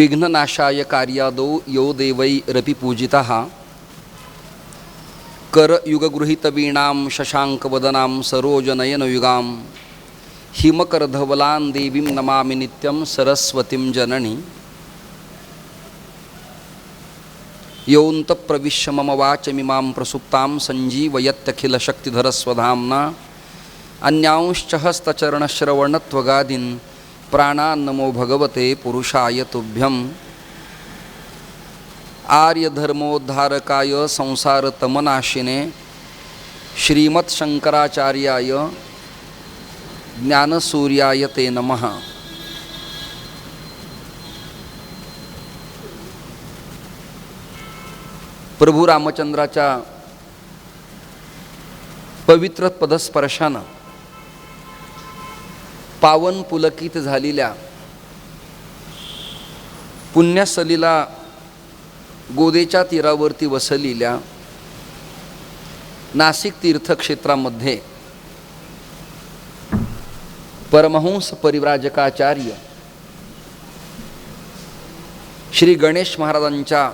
विघ्ननाशाय कार्यादो यो देवै रपिपूजितः करयुगगृहीतवीणां शशाङ्कवदनां सरोजनयनयुगां हिमकरधवलां देवीं नमामि नित्यं सरस्वतीं जननी। योऽन्तप्रविश्य मम वाचमिमां प्रसुप्तां सञ्जीवयत्यखिलशक्तिधरस्वधाम्ना अन्यांश्च हस्तचरणश्रवणत्वगादीन्। प्राणान्नमो भगवते पुरुषाय तुभ्यम्। आर्यधर्मोद्धारकाय संसारतमनाशिने श्रीमत्शङ्कराचार्याय ज्ञानसूर्याय ते नमः। प्रभू रामचंद्राच्या पवित्र पदस्पर्शानं पावन पुलकित झालेल्या पुण्यसलीला गोदेच्या तीरावरती वसलेल्या नाशिक तीर्थक्षेत्रामध्ये परमहंस परिव्राजकाचार्य श्री गणेश महाराजांच्या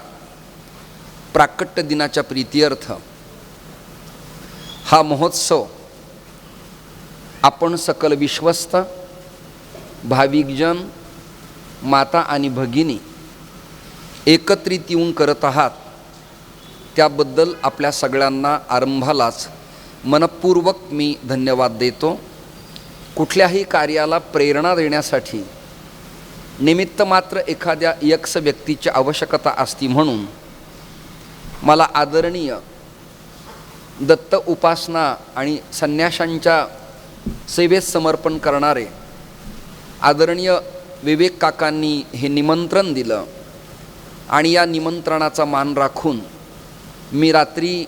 प्राकट्य दिनाच्या प्रीत्यर्थ हा महोत्सव आपण सकल विश्वस्त भाविकजन माता आणि भगिनी एकत्रित येऊन करत आहात त्याबद्दल आपल्या सगळ्यांना आरंभालाच मनपूर्वक मी धन्यवाद देतो. कुठल्याही कार्याला प्रेरणा देण्यासाठी निमित्त मात्र एखाद्या यक्ष व्यक्तीची आवश्यकता असती म्हणून मला आदरणीय दत्त उपासना आणि संन्याशांच्या सेवेत समर्पण करणारे आदरणीय विवेक काकांनी हे निमंत्रण दिलं. आणि या निमंत्रणाचा मान राखून मी रात्री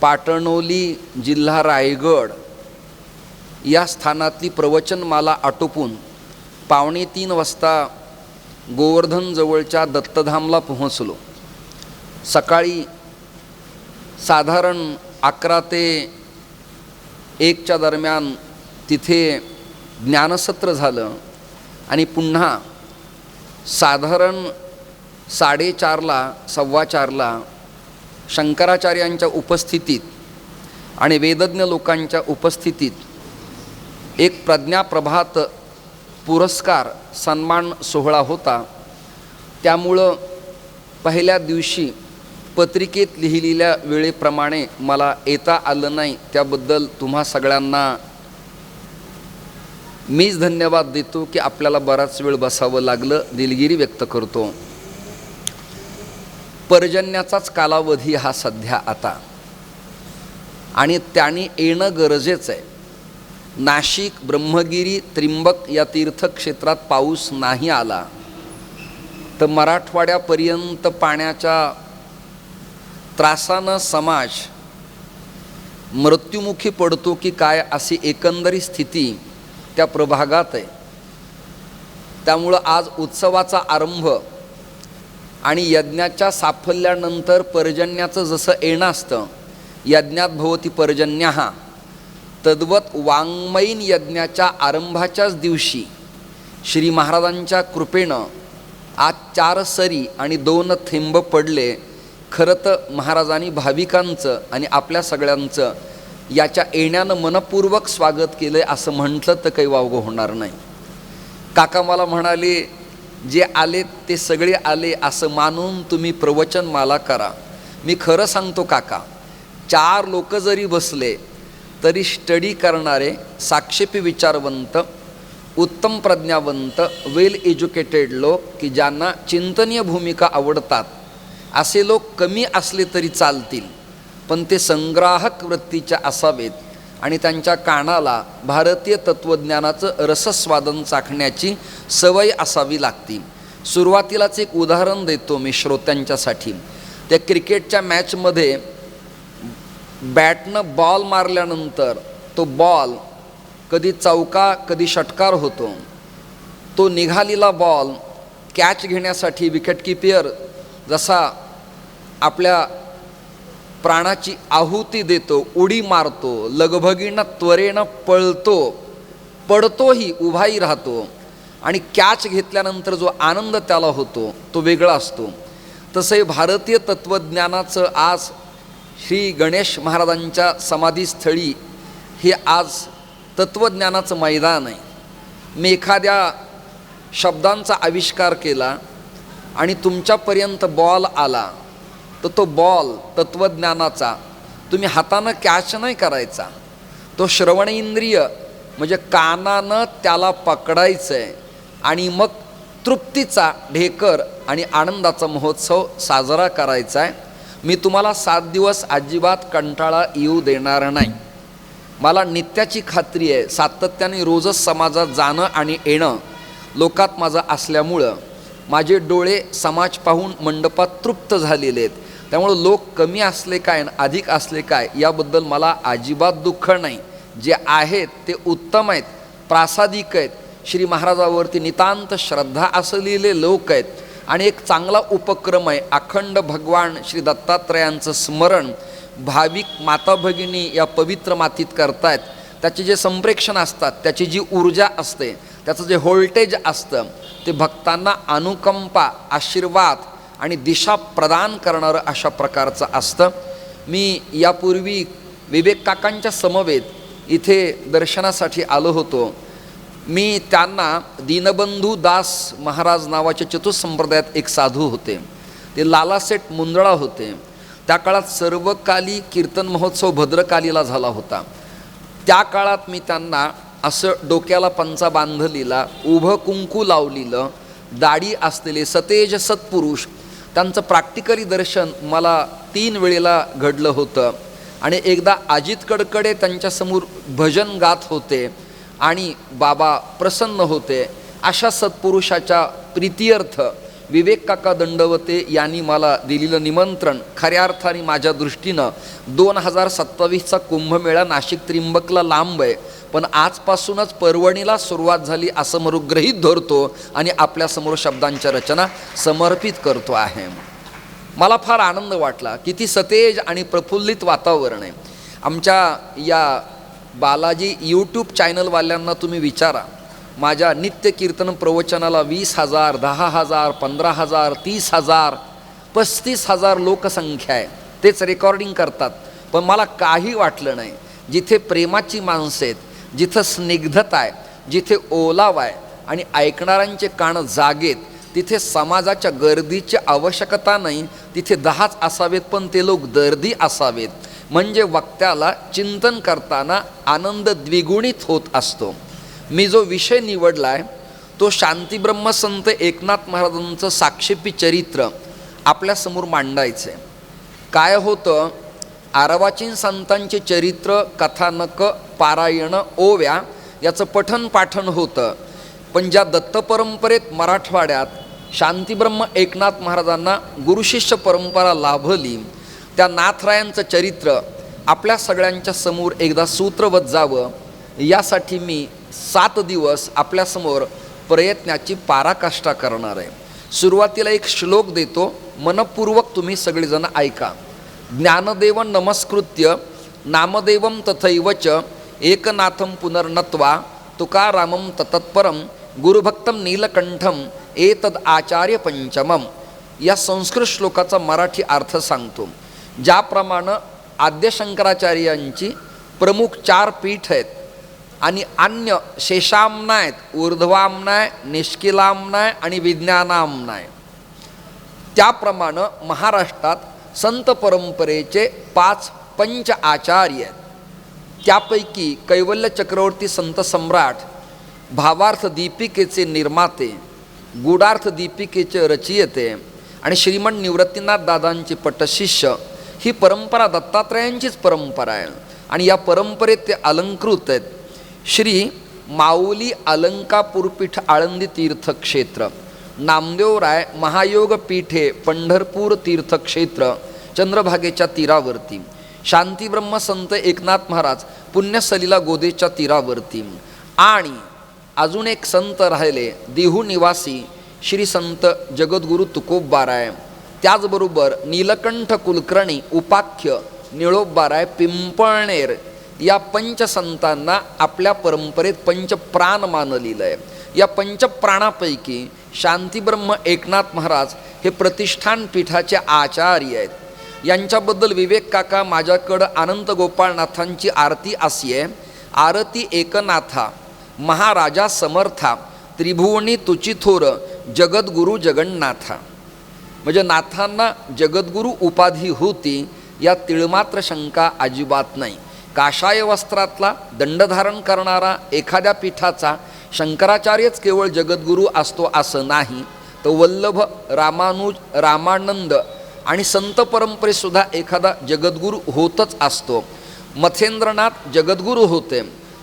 पाटणोली जिल्हा रायगड या स्थानातली प्रवचनमाला आटोपून पावणे तीन वाजता गोवर्धनजवळच्या दत्तधामला पोहोचलो. सकाळी साधारण अकरा ते एकच्या दरम्यान तिथे ज्ञानसत्र झालं आणि पुन्हा साधारण साडेचारला सव्वा चारला शंकराचार्यांच्या उपस्थितीत आणि वेदज्ञ लोकांच्या उपस्थितीत एक प्रज्ञाप्रभात पुरस्कार सन्मान सोहळा होता. त्यामुळं पहिल्या दिवशी पत्रिकेत लिहिलेल्या वेळेप्रमाणे मला येता आलं नाही. त्याबद्दल तुम्हा सगळ्यांना मीच धन्यवाद देतो की आपल्याला बराच वेळ बसावं लागलं दिलगिरी व्यक्त करतो. पर्जन्याचाच कालावधी हा सध्या आता. आणि त्याने येणं गरजेचं आहे. नाशिक ब्रह्मगिरी त्रिंबक या तीर्थक्षेत्रात पाऊस नाही आला तर मराठवाड्यापर्यंत पाण्याच्या त्रासानं समाज मृत्युमुखी पडतो की काय अशी एकंदरी स्थिती त्या प्रभागात आहे. त्यामुळं आज उत्सवाचा आरंभ आणि यज्ञाच्या साफल्यानंतर पर्जन्याचं जसं येणं असतं यज्ञात भवती पर्जन्य हा तद्वत वाङ्मयीन यज्ञाच्या आरंभाच्याच दिवशी श्री महाराजांच्या कृपेनं आज चार सरी आणि दोन थेंब पडले. खरं तर महाराजांनी भाविकांचं आणि आपल्या सगळ्यांचं याच्या येण्यानं मनपूर्वक स्वागत केलं आहे असं म्हटलं तर काही वावगं होणार नाही. काका मला म्हणाले जे आले ते सगळे आले असं मानून तुम्ही प्रवचन मला करा. मी खरं सांगतो काका चार लोक जरी बसले तरी स्टडी करणारे साक्षेपी विचारवंत उत्तम प्रज्ञावंत वेल एज्युकेटेड लोक की ज्यांना चिंतनीय भूमिका आवडतात असे लोक कमी असले तरी चालतील. पण ते संग्राहक वृत्तीच्या असावेत आणि त्यांच्या कानाला भारतीय तत्त्वज्ञानाचं रसस्वादन चाखण्याची सवय असावी लागती. सुरुवातीलाच एक उदाहरण देतो मी श्रोत्यांच्यासाठी. त्या क्रिकेटच्या मॅचमध्ये बॅटनं बॉल मारल्यानंतर तो बॉल कधी चौका कधी षटकार होतो. तो निघालेला बॉल कॅच घेण्यासाठी विकेटकीपर जसा आपल्या प्राणाची आहुती देतो उडी मारतो लगभगीनं त्वरेनं पळतो पडतोही उभाही राहतो. आणि कॅच घेतल्यानंतर जो आनंद त्याला होतो तो वेगळा असतो. तसे भारतीय तत्त्वज्ञानाचं आज श्री गणेश महाराजांच्या समाधीस्थळी हे आज तत्त्वज्ञानाचं मैदान आहे. मी एखाद्या शब्दांचा आविष्कार केला आणि तुमच्यापर्यंत बॉल आला तर तो बॉल तत्त्वज्ञानाचा तुम्ही हातानं कॅच नाही करायचा. तो श्रवण इंद्रिय म्हणजे कानानं त्याला पकडायचं आहे आणि मग तृप्तीचा ढेकर आणि आनंदाचा महोत्सव साजरा करायचा आहे मी तुम्हाला सात दिवस अजिबात कंटाळा येऊ देणार नाही. मला नित्याची खात्री आहे सातत्याने रोजच समाजात जाणं आणि येणं लोकात माझं असल्यामुळं माझे डोळे समाज पाहून मंडपात तृप्त झालेले आहेत. त्यामुळं लोक कमी असले काय आणि अधिक असले काय याबद्दल मला अजिबात दुःख नाही. जे आहेत ते उत्तम आहेत प्रासादिक आहेत. श्री महाराजावरती नितांत श्रद्धा असलेले लोक आहेत. आणि एक चांगला उपक्रम आहे अखंड भगवान श्री दत्तात्रयांचं स्मरण. भाविक माता भगिनी या पवित्र मातीत करतायत. त्याचे जे संप्रेक्षण असतात त्याची जी ऊर्जा असते त्याचं जे व्होल्टेज असतं ते भक्तांना अनुकंपा आशीर्वाद आणि दिशा प्रदान करणारं अशा प्रकारचं असतं. मी यापूर्वी विवेक काकांच्या समवेत इथे दर्शनासाठी आलो होतो. मी त्यांना दीनबंधू दास महाराज नावाच्या चतुसंप्रदायात एक साधू होते. ते लालासेठ मुंदळा होते. त्या काळात सर्वकाली कीर्तन महोत्सव भद्रकालीला झाला होता. त्या काळात मी त्यांना असं डोक्याला पंचा बांधलेला उभं कुंकू लावलेलं दाढी असलेले सतेज सत्पुरुष त्यांचं प्रॅक्टिकली दर्शन मला तीन वेळेला घडलं होतं. आणि एकदा अजित कडकडे त्यांच्यासमोर भजन गात होते आणि बाबा प्रसन्न होते. अशा सत्पुरुषाच्या प्रीतीर्थ विवेक काका दंडवते यांनी मला दिलेलं निमंत्रण खऱ्या अर्थाने माझ्या दृष्टीनं दोन हजार सत्तावीसचा कुंभमेळा नाशिक त्रिंबकला लांब आहे. पण आजपासूनच परवणीला सुरुवात झाली असं मरुग्रहित धरतो आणि आपल्यासमोर शब्दांच्या रचना समर्पित करतो आहे. मला फार आनंद वाटला किती सतेज आणि प्रफुल्लित वातावरण आहे. आमच्या या बालाजी यूट्यूब चॅनलवाल्यांना तुम्ही विचारा. माझ्या नित्य कीर्तन प्रवचनाला वीस हजार दहा हजार पंधरा हजार तीस हजार पस्तीस हजार लोकसंख्या आहे. तेच रेकॉर्डिंग करतात. पण मला काही वाटलं नाही. जिथे प्रेमाची माणसं आहेत जिथं स्निग्धता आहे जिथे ओलाव आहे आणि ऐकणाऱ्यांचे कान जागेत तिथे समाजाच्या गर्दीची आवश्यकता नाही तिथे दहाच असावेत पण ते लोक दर्दी असावेत. म्हणजे वक्त्याला चिंतन करताना आनंद द्विगुणित होत असतो. मी जो विषय निवडला आहे तो शांतीब्रह्मसंत एकनाथ महाराजांचं साक्षेपी चरित्र आपल्यासमोर मांडायचं आहे काय होतं आरवाचीन संतांचे चरित्र कथानक पारायण ओव्या याचं पठन पाठन होतं. पण ज्या दत्तपरंपरेत मराठवाड्यात शांतीब्रह्म एकनाथ महाराजांना गुरुशिष्य परंपरा लाभली त्या नाथरायांचं चरित्र आपल्या सगळ्यांच्या समोर एकदा सूत्रवत जावं यासाठी मी सात दिवस आपल्यासमोर प्रयत्नाची पाराकाष्ठा करणार आहे. सुरुवातीला एक श्लोक देतो मनपूर्वक तुम्ही सगळेजण ऐका. ज्ञानदेव नमस्कृत्य नामदेवम तथैवच एकनाथम पुनर्नत्वा तुकारामं तत्परम गुरुभक्तम नीलकंठम एतद आचार्य पंचमम या संस्कृत श्लोकाचा मराठी अर्थ सांगतो. ज्याप्रमाणे आद्यशंकराचार्यांची प्रमुख चार पीठ आहेत. आणि अन्य शेषामनाय ऊर्ध्वामनाय निष्किलामनाय आणि विज्ञानामनाय त्याप्रमाणे महाराष्ट्रात संत परंपरेचे पाच पंच आचार्य आहेत. त्यापैकी कैवल्य चक्रवर्ती संत सम्राट भावार्थ दीपिकेचे निर्माते गुडार्थ दीपिकेचे रचयिते आणि श्रीमंत निवृत्तीनाथ दादांचे पटशिष्य ही परंपरा दत्तात्रयांचीच परंपरा आहे. आणि या परंपरेत ते अलंकृत आहेत. श्री माऊली अलंकापूरपीठ आळंदी तीर्थक्षेत्र नामदेवराय महायोग पीठे पंढरपूर तीर्थक्षेत्र चंद्रभागेच्या तीरावरती. शांतीब्रह्म संत एकनाथ महाराज पुण्यसलीला गोदेच्या तीरावरती. आणि अजून एक संत राहिले देहू निवासी श्री संत जगद्गुरू तुकोबबाराय त्याचबरोबर नीलकंठ कुलकर्णी उपाख्य निळोबबाराय पिंपळनेर या पंचसंतांना आपल्या परंपरेत पंचप्राण मानलेलं आहे या पंचप्राणापैकी शांतीब्रह्म एकनाथ महाराज हे प्रतिष्ठान पीठाचे आचार्य आहेत. यांच्याबद्दल विवेक काका माझ्याकडं अनंत गोपाळनाथांची आरती अशी आहे आरती एकनाथा महाराजा समर्था त्रिभुवनी तुची थोर जगद्गुरु जगन्नाथा. म्हणजे नाथांना जगद्गुरु उपाधी होती या तिळमात्र शंका अजिबात नाही. काशाय वस्त्रातला दंडधारण करणारा एखाद्या पीठाचा शंकराचार्यच केवळ जगद्गुरू असतो असं नाही तर वल्लभ रामानुज रामानंद आणि संत परंपरेसुद्धा एखादा जगद्गुरू होतच असतो. मथेंद्रनाथ जगद्गुरू होते.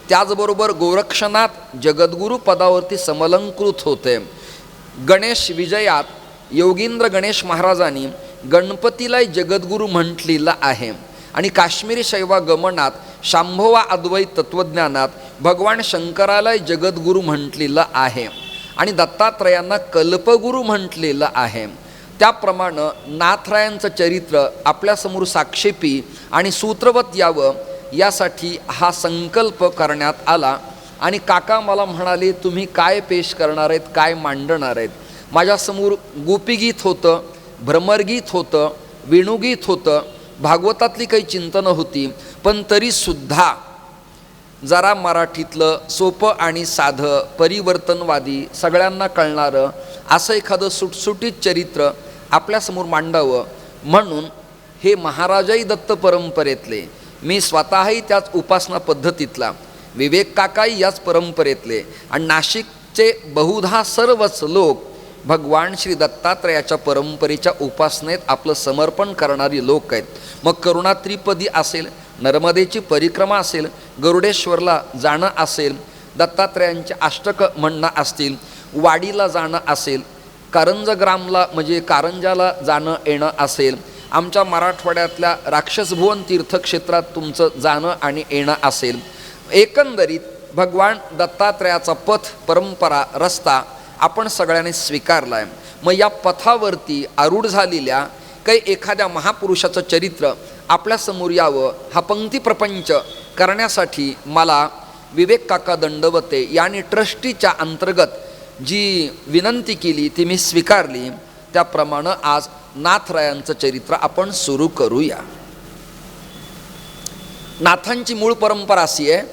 त्याचबरोबर गोरक्षनाथ जगद्गुरू पदावरती समलंकृत होते. गणेश विजयात योगींद्र गणेश महाराजांनी गणपतीला जगद्गुरू म्हटलेलं आहे. आणि काश्मीरी शैवा गमनात शांभवा अद्वैत तत्वज्ञानात भगवान शंकराला जगद्गुरू म्हटलेलं आहे. आणि दत्तात्रयांना कल्पगुरू म्हटलेलं आहे. त्याप्रमाणे नाथरायांचं चरित्र आपल्यासमोर साक्षेपी आणि सूत्रवत यावं यासाठी हा संकल्प करण्यात आला. आणि काका मला म्हणाले तुम्ही काय पेश करणार आहेत? काय मांडणार आहेत? माझ्यासमोर गोपीगीत होतं भ्रमरगीत होतं वेणुगीत होतं. भागवतातली काही चिंतनं होती पण तरीसुद्धा जरा मराठीतलं सोपं आणि साधं परिवर्तनवादी सगळ्यांना कळणारं असं एखादं सुटसुटीत चरित्र आपल्यासमोर मांडावं. म्हणून हे महाराजाई दत्त परंपरेतले मी स्वतःही त्याच उपासना पद्धतीतला विवेक काकाही याच परंपरेतले आणि नाशिकचे बहुधा सर्वच लोक भगवान श्री दत्तात्रयाच्या परंपरेच्या उपासनेत आपलं समर्पण करणारी लोक आहेत. मग करुणा त्रिपदी असेल नर्मदेची परिक्रमा असेल गरुडेश्वरला जाणं असेल दत्तात्रयांचे अष्टक म्हणणं असतील वाडीला जाणं असेल कारंजग्रामला म्हणजे कारंजाला जाणं येणं असेल. आमच्या मराठवाड्यातल्या राक्षसभुवन तीर्थक्षेत्रात तुमचं जाणं आणि येणं असेल. एकंदरीत भगवान दत्तात्रयाचा पथ परंपरा रस्ता आपण सगळ्यांनी स्वीकारला आहे मग या पथावरती आरूढ झालेल्या काही एखाद्या महापुरुषाचं चरित्र आपल्यासमोर यावं हा पंक्ती प्रपंच करण्यासाठी मला विवेक काका दंडवते यांनी ट्रस्टीच्या अंतर्गत जी विनंती केली ती मी स्वीकारली. त्याप्रमाणे आज नाथरायांचं चरित्र आपण सुरू करूया. नाथांची मूळ परंपरा अशी आहे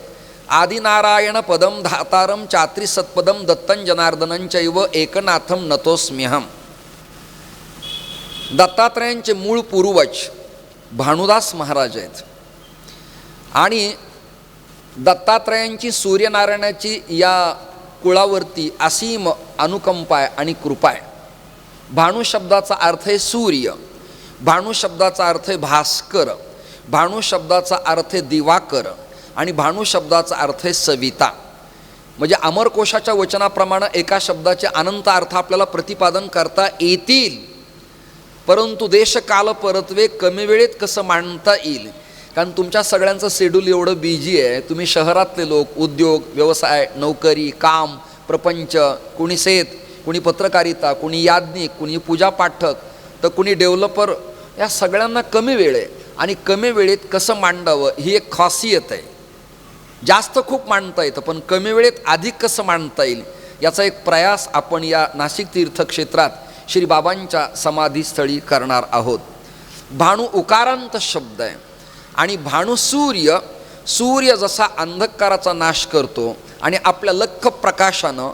आदिनारायण पदम धातारम चात्री सत्पदम दत्तन जनार्दनंचैव एकनाथम नतोस्म्यहम. दत्तात्रयांचे मूळ पूर्वज भानुदास महाराज आहेत. आणि दत्तात्रयांची सूर्यनारायणाची या कुळावरती असीम अनुकंपा आहे आणि कृपा आहे भाणू शब्दाचा अर्थ आहे सूर्य. भाणू शब्दाचा अर्थ आहे भास्कर. भाणू शब्दाचा अर्थ आहे दिवाकर. आणि भाणू शब्दाचा अर्थ आहे सविता. म्हणजे अमरकोशाच्या वचनाप्रमाणे एका शब्दाचे अनंत अर्थ आपल्याला प्रतिपादन करता येतील. परंतु देशकाल परत्वे कमी वेळेत कसं मांडता येईल? कारण तुमच्या सगळ्यांचं शेड्यूल एवढं बिझी आहे. तुम्ही शहरातले लोक उद्योग व्यवसाय नोकरी काम प्रपंच कुणी शेत कुणी पत्रकारिता कुणी याज्ञिक कुणी पूजा पाठक तर कुणी डेव्हलपर या सगळ्यांना कमी वेळ आहे. आणि कमी वेळेत कसं मांडावं ही एक खासियत आहे. जास्त खूप मांडता येतं पण कमी वेळेत अधिक कसं मांडता येईल याचा एक प्रयास आपण या नाशिक तीर्थक्षेत्रात श्री बाबांच्या समाधीस्थळी करणार आहोत. भाणू उकारांत शब्द आहे. आणि भाणू सूर्य सूर्य जसा अंधकाराचा नाश करतो आणि आपल्या लख प्रकाशानं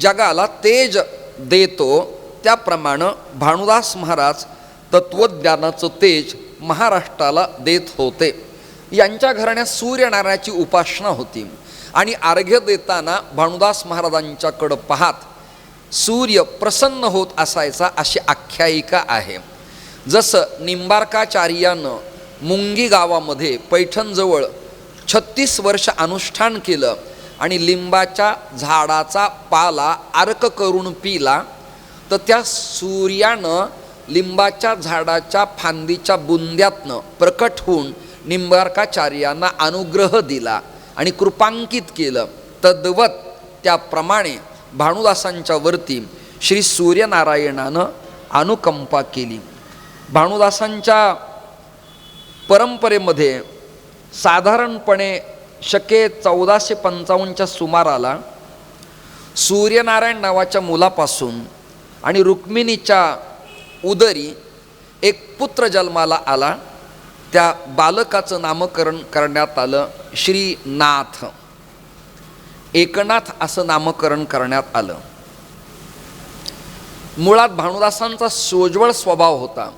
जगाला तेज देतो त्याप्रमाणे भानुदास महाराज तत्त्वज्ञानाचं तेज महाराष्ट्राला देत होते. यांच्या घराण्यात सूर्यनारायणाची उपासना होती. आणि अर्घ्य देताना भानुदास महाराजांच्याकडं पाहात सूर्य प्रसन्न होत असायचा अशी आख्यायिका आहे. जसं निंबार्काचार्यानं मुंगी गावामध्ये पैठणजवळ छत्तीस वर्ष अनुष्ठान केलं आणि लिंबाच्या झाडाचा पाला अर्क करून पिला तर त्या सूर्यानं लिंबाच्या झाडाच्या फांदीच्या बुंद्यातनं प्रकट होऊन निंबार्काचार्यांना अनुग्रह दिला आणि कृपांकित केलं. तद्वत त्याप्रमाणे भानुदासांच्या वरती श्री सूर्यनारायणानं अनुकंपा केली. भानुदासांच्या परंपरेमध्ये साधारणपणे शके चौदाशे पंचावन्नच्या सुमाराला सूर्यनारायण नावाच्या मुलापासून आणि रुक्मिणीच्या उदरी एक पुत्र जन्माला आला. त्या बालकाचं नामकरण करण्यात आलं. श्रीनाथ. एकनाथ असं नामकरण करण्यात आलं. मुळात भानुदासांचा सोज्वळ स्वभाव होता.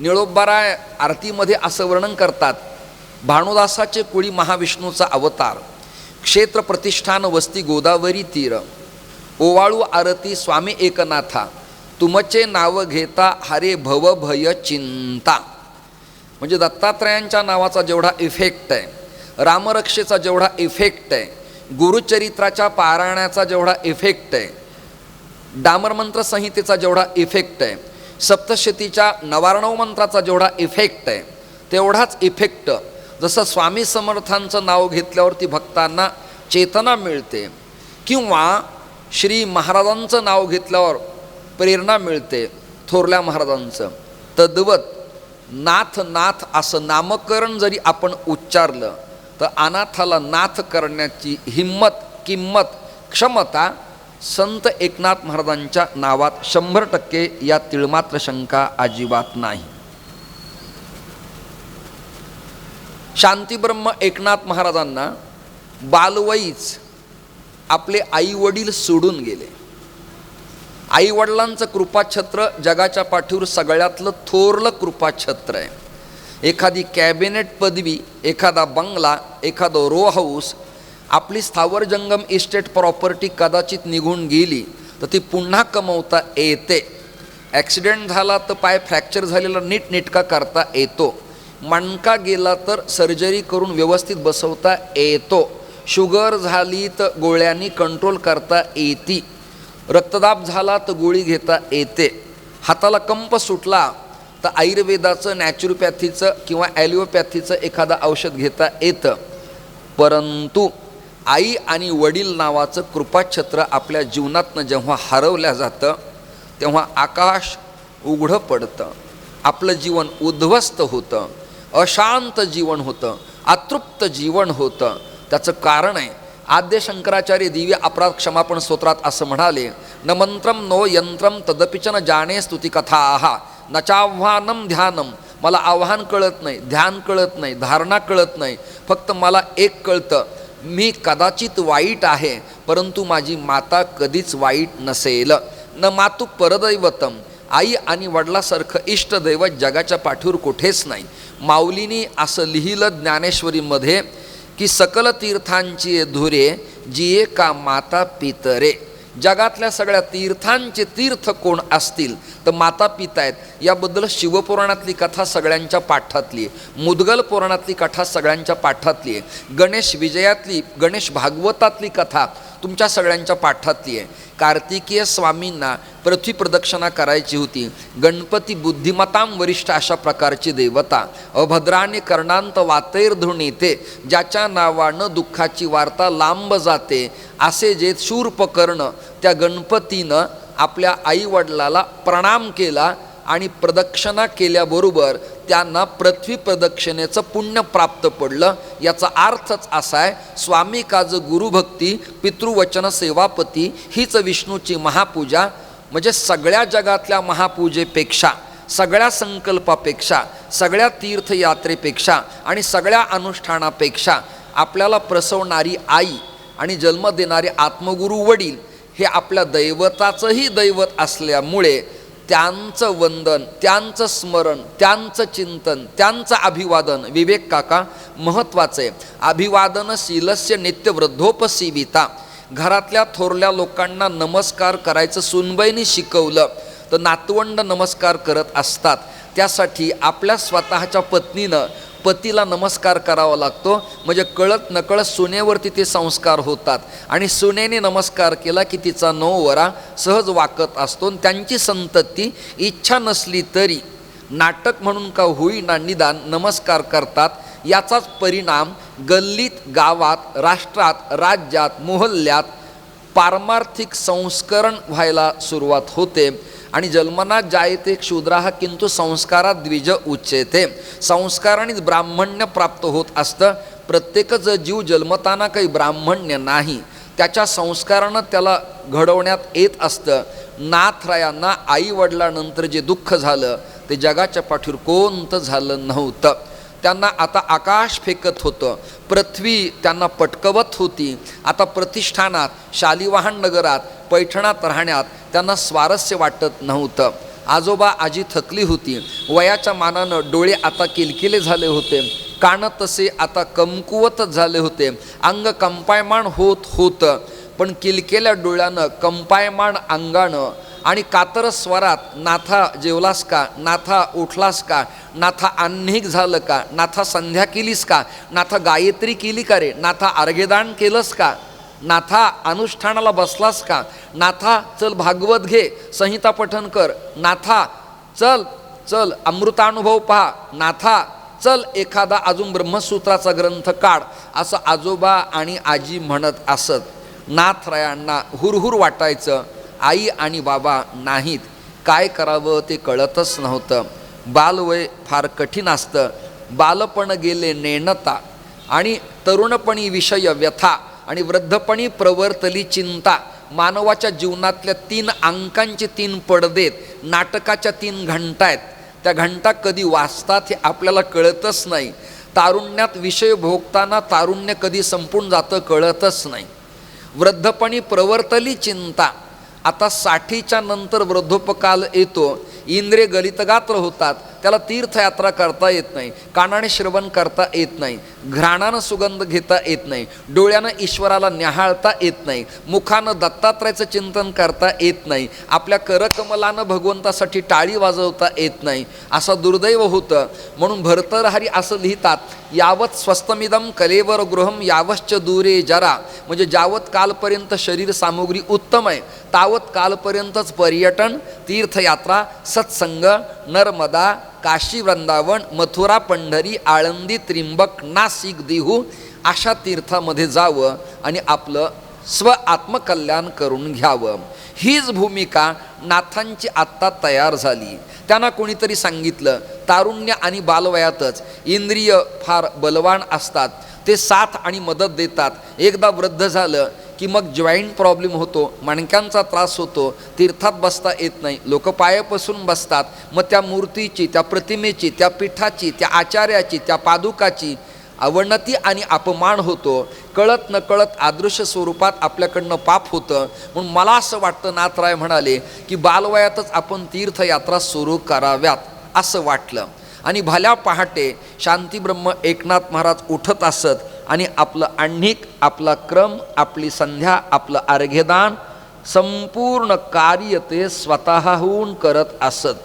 निळोबाराय आरतीमध्ये असं वर्णन करतात भानुदासाचे कुळी महाविष्णूचा अवतार क्षेत्र प्रतिष्ठान वस्ती गोदावरी तीर ओवाळू आरती स्वामी एकनाथा तुमचे नाव घेता हरे भव भय चिंता. म्हणजे दत्तात्रयांच्या नावाचा जेवढा इफेक्ट आहे रामरक्षेचा जेवढा इफेक्ट आहे गुरुचरित्राच्या पारायणाचा जेवढा इफेक्ट आहे डामरमंत्र संहितेचा जेवढा इफेक्ट आहे सप्तशतीच्या नवारणव मंत्राचा जेवढा इफेक्ट आहे तेवढाच इफेक्ट जसं स्वामी समर्थांचं नाव घेतल्यावरती भक्तांना चेतना मिळते किंवा श्री महाराजांचं नाव घेतल्यावर प्रेरणा मिळते थोरल्या महाराजांचं. तद्वत नाथ नाथ असं नामकरण जरी आपण उच्चारलं तर अनाथाला नाथ करण्याची हिंमत किंमत क्षमता संत एकनाथ महाराजांच्या नावात शंभर टक्के या तिळमात्र शंका अजिबात नाही. शांतीब्रह्म एकनाथ महाराजांना बालवईच आपले आईवडील सोडून गेले. आईवडिलांचं कृपाछत्र जगाच्या पाठीवर सगळ्यातलं थोरलं कृपाछत्र आहे. एखादी कॅबिनेट पदवी एखादा बंगला एखादं रो हाऊस आपली स्थावर जंगम इस्टेट प्रॉपर्टी कदाचित निघून गेली तर ती पुन्हा कमवता येते. ॲक्सिडेंट झाला तर पाय फ्रॅक्चर झालेला नीटनेटका करता येतो. मणका गेला तर सर्जरी करून व्यवस्थित बसवता येतो. शुगर झाली तर गोळ्यांनी कंट्रोल करता येते. रक्तदाब झाला तर गोळी घेता येते. हाताला कंप सुटला तर आयुर्वेदाचं नॅचरोपॅथीचं किंवा ॲलिओपॅथीचं एखादं औषध घेता येतं. परंतु आई आणि वडील नावाचं कृपाछत्र आपल्या जीवनातनं जेव्हा हरवल्या जातं तेव्हा आकाश उघडं पडतं. आपलं जीवन उद्ध्वस्त होतं. अशांत जीवन होतं. अतृप्त जीवन होतं. त्याचं कारण आहे आद्य शंकराचार्य दिव्य अपराध क्षमापण स्तोत्रात असं म्हणाले न मंत्रम नो यंत्रम तदपिचन न जाणे स्तुती कथा आहा न चाव्हानम ध्यानम मला आव्हान कळत नाही ध्यान कळत नाही धारणा कळत नाही. फक्त मला एक कळतं मी कदाचित वाईट आहे परंतु माझी माता कधीच वाईट नसेल. न मातू परदैवतम. आई आणि वडिलासारखं इष्टदैवत जगाच्या पाठीवर कुठेच नाही. माऊलीनी असं लिहिलं ज्ञानेश्वरीमध्ये की सकल तीर्थांची धुरे जिये का माता पितरे. जगातल्या सगळ्या तीर्थांचे तीर्थ कोण असतील? तर माता पिता आहेत. याबद्दल शिवपुराणातली कथा सगळ्यांच्या पाठातली आहे. मुदगल पुराणातली कथा सगळ्यांच्या पाठातली आहे. गणेश विजयातली गणेश भागवतातली कथा तुमच्या सगळ्यांच्या पाठातली आहे. कार्तिकीय स्वामींना पृथ्वी प्रदक्षिणा करायची होती. गणपती बुद्धिमतां वरिष्ठ अशा प्रकारची देवता. अभद्राने कर्णांत वातैर धुणीते ज्याच्या नावानं दुःखाची वार्ता लांब जाते. असे जे शूर्पकर्ण त्या गणपतीनं आपल्या आईवडिलाला प्रणाम केला आणि प्रदक्षिणा केल्याबरोबर त्यांना पृथ्वी प्रदक्षिणेचं पुण्य प्राप्त पडलं. याचा अर्थच असा आहे स्वामी काज गुरुभक्ती पितृवचन सेवापती हीच विष्णूची महापूजा. म्हणजे सगळ्या जगातल्या महापूजेपेक्षा सगळ्या संकल्पापेक्षा सगळ्या तीर्थयात्रेपेक्षा आणि सगळ्या अनुष्ठानापेक्षा आपल्याला प्रसवणारी आई आणि जन्म देणारे आत्मगुरू वडील हे आपल्या दैवताचंही दैवत असल्यामुळे त्यांचं वंदन त्यांचं स्मरण त्यांचं चिंतन त्यांचं अभिवादन. विवेक काका महत्त्वाचं आहे. अभिवादनशीलस्य नित्यवृद्धोपसीविता. घरातल्या थोरल्या लोकांना नमस्कार करायचं सुनबाईनी शिकवलं तर नातवंड नमस्कार करत असतात. त्यासाठी आपल्या स्वतःच्या पत्नीनं पतीला नमस्कार करावा लागतो. म्हणजे कळत नकळत सुनेवरती ते संस्कार होतात. आणि सुनेने नमस्कार केला की तिचा नववरा सहज वाकत असतो त्यांची संतती इच्छा नसली तरी नाटक म्हणून का होईना निदान नमस्कार करतात. याचाच परिणाम गल्लीत गावात राष्ट्रात राज्यात मोहल्ल्यात पारमार्थिक संस्करण व्हायला सुरुवात होते. आणि जन्मना जायते क्षुद्राह किंतु संस्कारात द्विज उच्चेते संस्कारानेच ब्राह्मण्य प्राप्त होत असतं. प्रत्येकच जीव जन्मताना काही ब्राह्मण्य नाही. त्याच्या संस्कारानं त्याला घडवण्यात येत असतं. नाथरायांना आई वडिलानंतर जे दुःख झालं ते जगाच्या पाठीवर कोणतं झालं नव्हतं. त्यांना आता आकाश फेकत होतं. पृथ्वी त्यांना पटकवत होती. आता प्रतिष्ठानात शालिवाहन नगरात पैठणात राहण्यात त्यांना स्वारस्य वाटत नव्हतं. आजोबा आजी थकली होती. वयाच्या मानानं डोळे आता किलकिले झाले होते. कान तसे आता कमकुवतच झाले होते. अंग कंपायमान होत होतं. पण किलकेल्या डोळ्यानं कंपायमान अंगानं आणि कातर स्वरात नाथा जेवलास का? नाथा उठलास का? नाथा आन्निक झालं का? नाथा संध्या केलीस का? नाथा गायत्री केली का रे? नाथा अर्घेदान केलंस का? नाथा अनुष्ठानाला बसलास का? नाथा चल भागवत घे संहिता पठन कर. नाथा चल चल अमृतानुभव पहा. नाथा चल एखादा अजून ब्रह्मसूत्राचा ग्रंथ काढ असं आजोबा आणि आजी म्हणत असत. नाथरायांना हुरहुर वाटायचं. आई आणि बाबा नाहीत. काय करावं ते कळतच नव्हतं. बालवय फार कठीण असतं. बालपण गेले नेणता आणि तरुणपणी विषय व्यथा आणि वृद्धपणी प्रवर्तली चिंता. मानवाच्या जीवनातल्या तीन अंकांचे तीन पडदेत नाटकाच्या तीन घंटा आहेत त्या घंटा कधी वाचतात हे आपल्याला कळतच नाही. तारुण्यात विषय भोगताना तारुण्य कधी संपून जातं कळतच नाही. वृद्धपणी प्रवर्तली चिंता आता साठीच्या नंतर वृद्धोपकाल येतो इंद्रिय गलितगात्र होतात. त्याला तीर्थयात्रा करता येत नाही. कानाने श्रवण करता येत नाही. घ्राणानं सुगंध घेता येत नाही. डोळ्यानं ईश्वराला न्याहाळता येत नाही. मुखानं दत्तात्रयाचं चिंतन करता येत नाही. आपल्या करकमलानं भगवंतासाठी टाळी वाजवता येत नाही. असं दुर्दैव होतं. म्हणून भरतरहारी असं लिहितात यावत स्वस्तमिदम कलेवर गृहम यावश्च दूरे जरा. म्हणजे जावत कालपर्यंत शरीर सामुग्री उत्तम आहे. तावत कालपर्यंतच पर्यटन तीर्थयात्रा सत्संग नर्मदा काशी वृंदावन मथुरा पंढरी आळंदी त्रिंबक नाशिक देहू अशा तीर्थामध्ये जावं आणि आपलं स्व आत्मकल्याण करून घ्यावं. हीच भूमिका नाथांची आत्ता तयार झाली. त्यांना कोणीतरी सांगितलं तारुण्य आणि बालवयातच इंद्रिय फार बलवान असतात. ते साथ आणि मदत देतात. एकदा वृद्ध झालं की मग जॉईंट प्रॉब्लेम होतो मणक्यांचा त्रास होतो तीर्थात बसता येत नाही लोक पायापासून बसतात. मग त्या मूर्तीची त्या प्रतिमेची त्या पीठाची त्या आचार्याची त्या पादुकाची अवनती आणि अपमान होतो. कळत न कळत आदृश्य स्वरूपात आपल्याकडनं पाप होतं. म्हणून मला असं वाटतं नाथराय म्हणाले की बालवयातच आपण तीर्थयात्रा सुरू कराव्यात असं वाटलं. आणि भल्या पहाटे शांतीब्रह्म एकनाथ महाराज उठत असत आणि आपलं आणिक आपला क्रम आपली संध्या आपलं अर्घ्यदान संपूर्ण कार्य ते स्वतःहून करत असत.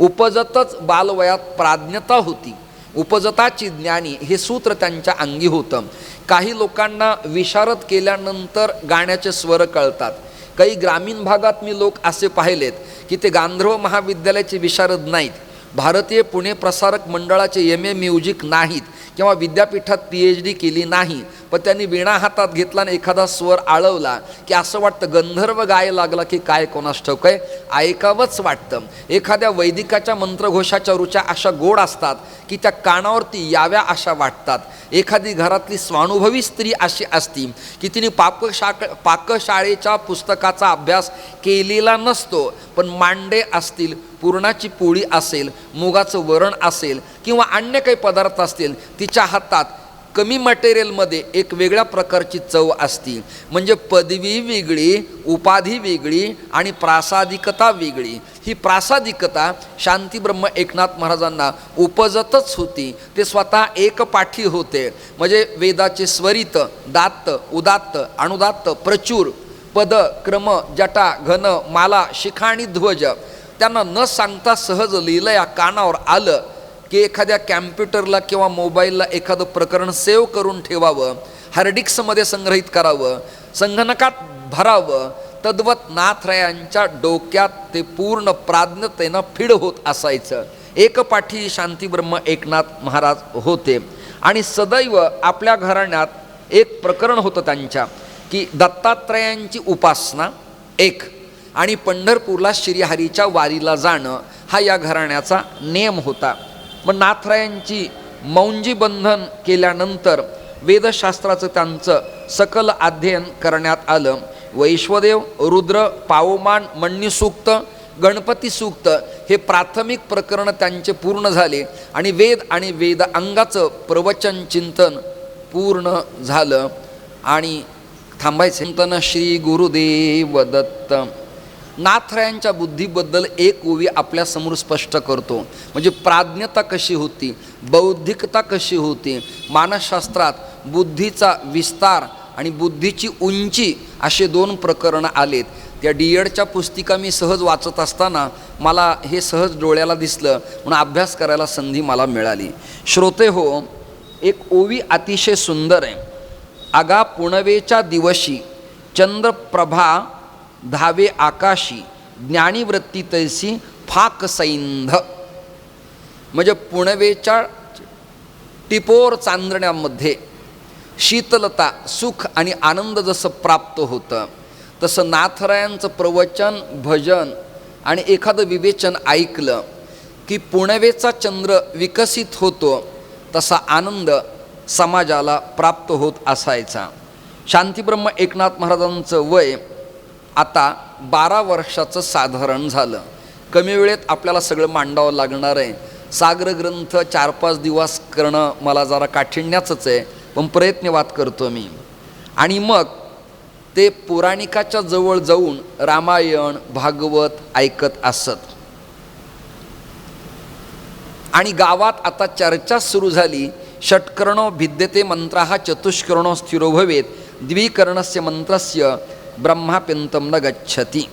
उपजतच बालवयात प्राज्ञता होती. उपजताची ज्ञानी हे सूत्र त्यांच्या अंगी होतं. काही लोकांना विशारद केल्यानंतर गाण्याचे स्वर कळतात. काही ग्रामीण भागात मी लोक असे पाहिलेत की ते गांधर्व महाविद्यालयाचे विशारद नाहीत. भारतीय पुणे प्रसारक मंडळाचे एम ए म्युझिक नाहीत. किंवा विद्यापीठात पी एच डी केली नाही पण त्यांनी विणा हातात घेतला आणि एखादा स्वर आळवला की असं वाटतं गंधर्व गाय लागला की काय कोणास ठाऊक आहे? ऐकावंच वाटतं. एखाद्या वैदिकाच्या मंत्रघोषाच्या रुच्या अशा गोड असतात की त्या कानावरती याव्या अशा वाटतात. एखादी घरातली स्वानुभवी स्त्री अशी असती की तिने पाकशा पाकशाळेच्या पुस्तकाचा अभ्यास केलेला नसतो पण मांडे असतील पुरणाची पोळी असेल मुगाचं वरण असेल किंवा अन्य काही पदार्थ असतील तिच्या हातात कमी मटेरियलमध्ये एक वेगळ्या प्रकारची चव असती. म्हणजे पदवी वेगळी उपाधी वेगळी आणि प्रासादिकता वेगळी. ही प्रासादिकता शांतीब्रह्म एकनाथ महाराजांना उपजतच होती. ते स्वतः एकपाठी होते. म्हणजे वेदाचे स्वरित दात्त उदात्त अणुदात्त प्रचूर पद क्रम जटा घन माला शिखा आणि ध्वज. त्यांना न सांगता सहज लिहिलं या कानावर आलं. की एखाद्या कॅम्प्युटरला किंवा मोबाईलला एखादं प्रकरण सेव्ह करून ठेवावं हार्डिक्समध्ये संग्रहित करावं संगणकात भरावं तद्वत नाथरायांच्या डोक्यात ते पूर्ण प्राज्ञतेनं फिड होत असायचं. एकपाठी शांतीब्रह्म एकनाथ महाराज होते. आणि सदैव आपल्या घराण्यात एक प्रकरण होतं त्यांच्या की दत्तात्रयांची उपासना एक आणि पंढरपूरला श्रीहरीच्या वारीला जाणं हा या घराण्याचा नियम होता. मग नाथरायांची मौंजी बंधन केल्यानंतर वेदशास्त्राचं त्यांचं सकल अध्ययन करण्यात आलं. वैश्वदेव रुद्र पावमान मण्यसूक्त गणपती सूक्त हे प्राथमिक प्रकरण त्यांचे पूर्ण झाले आणि वेद आणि वेद अंगाचं प्रवचन चिंतन पूर्ण झालं. आणि थांबायचं चिंतन श्री गुरुदेव दत्त. नाथरायांच्या बुद्धीबद्दल एक ओवी आपल्यासमोर स्पष्ट करतो. म्हणजे प्राज्ञता कशी होती? बौद्धिकता कशी होती? मानसशास्त्रात बुद्धीचा विस्तार आणि बुद्धीची उंची असे दोन प्रकरणं आलेत. त्या डी एडच्या पुस्तिका मी सहज वाचत असताना मला हे सहज डोळ्याला दिसलं म्हणून अभ्यास करायला संधी मला मिळाली. श्रोते हो एक ओवी अतिशय सुंदर आहे. आगा पुणवेच्या दिवशी चंद्रप्रभा धावे आकाशी ज्ञानीवृत्ती तैसी फाक सैंध. म्हणजे पुणवेच्या टिपोर चांदण्यामध्ये शीतलता सुख आणि आनंद जसं प्राप्त होतं तसं नाथरायांचं प्रवचन भजन आणि एखादं विवेचन ऐकलं की पुणवेचा चंद्र विकसित होतो तसा आनंद समाजाला प्राप्त होत असायचा. शांतीब्रह्म एकनाथ महाराजांचं वय आता बारा वर्षाचं साधारण झालं. कमी वेळेत आपल्याला सगळं मांडावं लागणार आहे. सागर ग्रंथ चार पाच दिवस करणं मला जरा काठिण्याचंच आहे पण प्रयत्नवाद करतो मी. आणि मग ते पौराणिकाच्या जवळ जाऊन रामायण भागवत ऐकत असत. आणि गावात आता चर्चा सुरू झाली षटकर्णो भिद्यते मंत्र हा चतुष्कर्णो स्थिरो भवेत द्विकर्णस्य मंत्रस्य ब्रह्मापिंतम न गच्छती.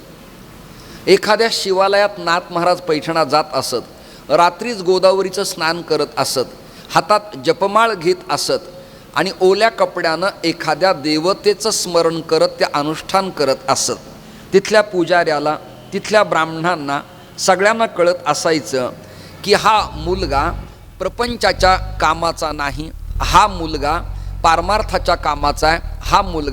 एखाद्या शिवालयात नाथ महाराज पैठणा जात असत रात्रीच गोदावरीचं स्नान करत असत हातात जपमाळ घेत असत आणि ओल्या कपड्यानं एखाद्या देवतेचं स्मरण करत ते अनुष्ठान करत असत. तिथल्या पुजाऱ्याला तिथल्या ब्राह्मणांना सगळ्यांना कळत असायचं की हा मुलगा प्रपंचाच्या कामाचा नाही हा मुलगा पारमार्थाच्या कामाचा आहे हा मुलगा